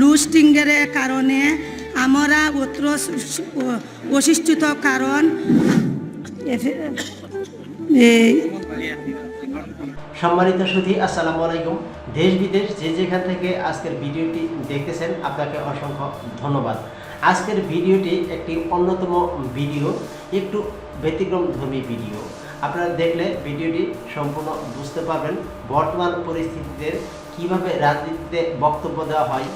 লুস্টিংয়ের কারণে আমরা অত্র অসিষ্ঠিত কারণ সম্মানিত সুধী, আসসালামু আলাইকুম। দেশ বিদেশ যে যেখান থেকে আজকের ভিডিওটি দেখতেছেন, আপনাকে অসংখ্য ধন্যবাদ। আজকের ভিডিওটি একটি অন্যতম ভিডিও, একটু ব্যতিক্রম ধর্মী ভিডিও। আপনারা দেখলে ভিডিওটি সম্পূর্ণ বুঝতে পারবেন বর্তমান পরিস্থিতিতে কীভাবে রাজনীতিতে বক্তব্য দেওয়া হয়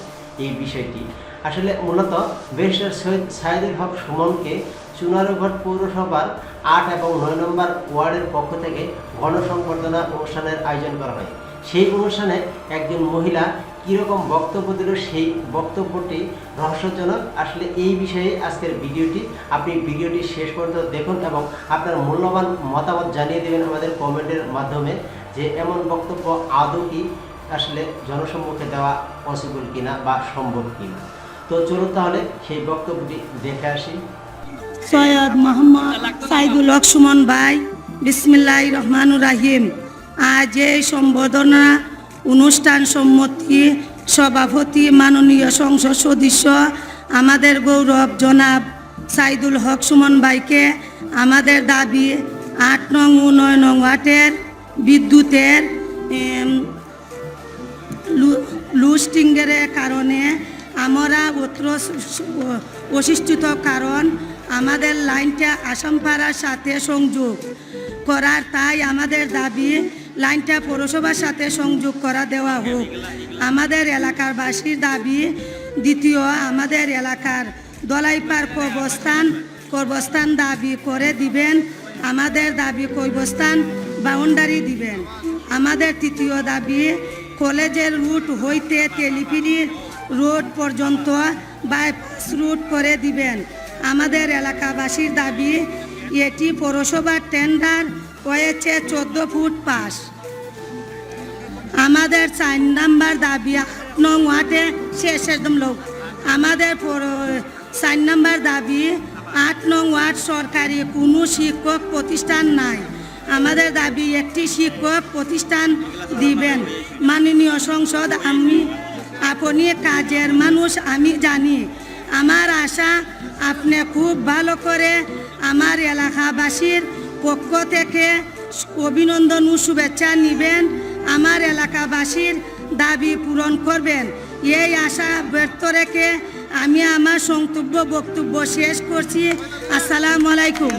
এই বিষয়টি। আসলে মূলত ব্যারিস্টার সৈয়দ সাইদুল হক সুমনকে চুনারুঘাট পৌরসভার আট এবং নয় নম্বর ওয়ার্ডের পক্ষ থেকে গণসংবর্ধনা অনুষ্ঠানের আয়োজন করা হয়। সেই অনুষ্ঠানে একজন মহিলা কীরকম বক্তব্য দিল, সেই বক্তব্যটি রহস্যজনক। আসলে এই বিষয়ে আজকের ভিডিওটি, আপনি ভিডিওটি শেষ পর্যন্ত দেখুন এবং আপনার মূল্যবান মতামত জানিয়ে দেবেন আমাদের কমেন্টের মাধ্যমে যে এমন বক্তব্য আদৌ কি আসলে জনসম্মুখে দেওয়া পসিবল কিনা বা সম্ভব কিনা। তো চলুন তাহলে সেই বক্তব্যটি দেখে আসি। সৈয়দ মোহাম্মদ সাইদুল হক সুমন ভাই বিসমিল্লাহ রহমানুর রাহিম। আজ এই সম্বোধনা অনুষ্ঠান সম্মতি সভাপতি মাননীয় সংসদ সদস্য আমাদের গৌরব জনাব সাইদুল হক সুমন ভাইকে আমাদের দাবি আট নং ও নয় নং ওয়াটের বিদ্যুতের লুস্টিংয়ের কারণে আমরা অত্র অসিষ্ঠিত কারণ আমাদের লাইনটা আসামপাড়ার সাথে সংযোগ করার, তাই আমাদের দাবি লাইনটা পৌরসভার সাথে সংযোগ করা দেওয়া হোক। আমাদের এলাকার বাসীর দাবি, দ্বিতীয়, আমাদের এলাকার দলাইপার কর্মস্থান কর্মস্থান দাবি করে দিবেন, আমাদের দাবি কর্মস্থান বাউন্ডারি দিবেন। আমাদের তৃতীয় দাবি, কলেজের রুট হইতে তেলিপিলির রোড পর্যন্ত বাইপাস রুট করে দিবেন। আমাদের এলাকাবাসীর দাবি এটি পৌরসভার টেন্ডার হয়েছে চোদ্দ ফুট পাস আমাদের চার নাম্বার দাবি, নং ওয়ার্ডে শেষ একদম লোক। আমাদের চার নাম্বার দাবি, আট নং ওয়ার্ড সরকারি, কোনো শিক্ষক প্রতিষ্ঠান নাই। আমাদের দাবি, একটি শিক্ষক প্রতিষ্ঠান দিবেন। মাননীয় সংসদ, আমি, আপনি কাজের মানুষ, আমি জানি। আমার আশা আপনি খুব ভালো করে আমার এলাকাবাসীর পক্ষ থেকে অভিনন্দন ও শুভেচ্ছা নেবেন, আমার এলাকাবাসীর দাবি পূরণ করবেন। এই আশা ব্যর্থ রেখে আমি আমার সন্তব্য বক্তব্য শেষ করছি। আসসালামু আলাইকুম।